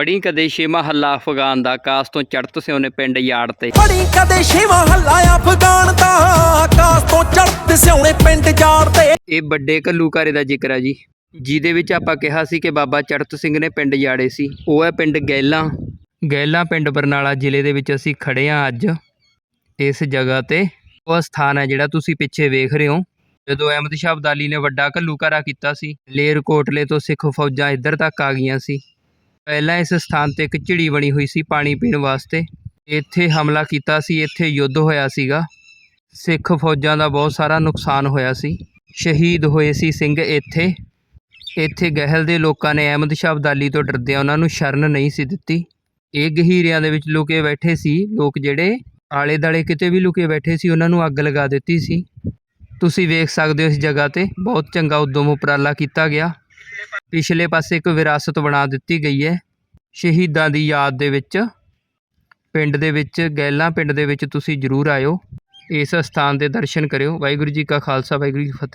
ਪੜੀ ਕਦੇ ਛੇ ਮਹੱਲਾ ਅਫਗਾਨ ਦਾ ਆਕਾਸ਼ ਤੋਂ ਚੜ੍ਹਤ ਸਿਉਨੇ ਪਿੰਡ ਯਾੜ ਤੇ। ਪੜੀ ਕਦੇ ਛੇਵਾਂ ਹੱਲਾ ਅਫਗਾਨ ਦਾ ਆਕਾਸ਼ ਤੋਂ ਚੜ੍ਹਦੇ ਸਿਉਣੇ ਪਿੰਡ ਜਾੜ ਤੇ। ਇਹ ਵੱਡੇ ਘੱਲੂਕਾਰੇ ਦਾ ਜ਼ਿਕਰ ਹੈ ਜੀ ਜਿਹਦੇ ਵਿੱਚ ਆਪਾਂ ਕਿਹਾ ਸੀ ਕਿ ਬਾਬਾ ਚੜ੍ਹਤ ਸਿੰਘ ਨੇ ਪਿੰਡ ਯਾੜੇ ਸੀ। ਉਹ ਹੈ ਪਿੰਡ ਗੈਲਾਂ। ਗੈਲਾਂ ਪਿੰਡ ਬਰਨਾਲਾ ਜ਼ਿਲ੍ਹੇ ਦੇ ਵਿੱਚ ਅਸੀਂ ਖੜੇ ਹਾਂ ਅੱਜ ਇਸ ਜਗ੍ਹਾ ਤੇ। ਉਹ ਸਥਾਨ ਹੈ ਜਿਹੜਾ ਤੁਸੀਂ ਪਿੱਛੇ ਵੇਖ ਰਹੇ ਹੋ। ਜਦੋਂ ਅਹਿਮਦ ਸ਼ਾਹ ਅਬਦਾਲੀ ਨੇ ਵੱਡਾ ਘੱਲੂਕਾਰਾ ਕੀਤਾ ਸੀ ਲੇਰ ਕੋਟਲੇ ਤੋਂ ਸਿੱਖ ਫੌਜਾਂ ਇੱਧਰ ਤੱਕ ਆ ਗਈਆਂ ਸੀ। ਪਹਿਲਾਂ ਇਸ ਸਥਾਨ ਤੇ ਇੱਕ ਝਿੜੀ ਬਣੀ ਹੋਈ ਸੀ ਪਾਣੀ ਪੀਣ ਵਾਸਤੇ। ਇੱਥੇ ਹਮਲਾ ਕੀਤਾ ਸੀ, ਇੱਥੇ ਯੁੱਧ ਹੋਇਆ ਸੀਗਾ। ਸਿੱਖ ਫੌਜਾਂ ਦਾ ਬਹੁਤ ਸਾਰਾ ਨੁਕਸਾਨ ਹੋਇਆ ਸੀ। ਸ਼ਹੀਦ ਹੋਏ ਸੀ ਸਿੰਘ ਇੱਥੇ। ਇੱਥੇ ਗਹਿਲ ਦੇ ਲੋਕਾਂ ਨੇ ਅਹਿਮਦ ਸ਼ਾਹ ਅਬਦਾਲੀ ਤੋਂ ਡਰਦਿਆਂ ਉਹਨਾਂ ਨੂੰ ਸ਼ਰਨ ਨਹੀਂ ਸੀ ਦਿੱਤੀ। ਇਹ ਗਹੀਰਿਆਂ ਦੇ ਵਿੱਚ ਲੁਕੇ ਬੈਠੇ ਸੀ ਲੋਕ ਜਿਹੜੇ ਆਲੇ ਦਾਲੇ ਕਿਤੇ ਵੀ ਲੁਕੇ ਬੈਠੇ ਸੀ, ਉਹਨਾਂ ਨੂੰ ਅੱਗ ਲਗਾ ਦਿੱਤੀ ਸੀ। ਤੁਸੀਂ ਵੇਖ ਸਕਦੇ ਹੋ ਇਸ ਜਗ੍ਹਾ ਤੇ, ਬਹੁਤ ਚੰਗਾ ਉਦਮ ਉਪਰਾਲਾ ਕੀਤਾ ਗਿਆ। ਪਿਛਲੇ ਪਾਸੇ ਇੱਕ ਵਿਰਾਸਤ ਬਣਾ ਦਿੱਤੀ ਗਈ ਹੈ। ਸ਼ਹੀਦਾਂ ਦੀ ਯਾਦ ਦੇ ਵਿੱਚ, ਪਿੰਡ ਦੇ ਵਿੱਚ ਗੈਲਾਂ ਪਿੰਡ ਦੇ ਵਿੱਚ ਤੁਸੀਂ ਜ਼ਰੂਰ ਆਇਓ। ਇਸ ਸਥਾਨ ਦੇ ਦਰਸ਼ਨ ਕਰਿਓ। ਵਾਹਿਗੁਰੂ ਜੀ ਕਾ ਖਾਲਸਾ, ਵਾਹਿਗੁਰੂ ਜੀ ਕੀ ਫਤਿਹ।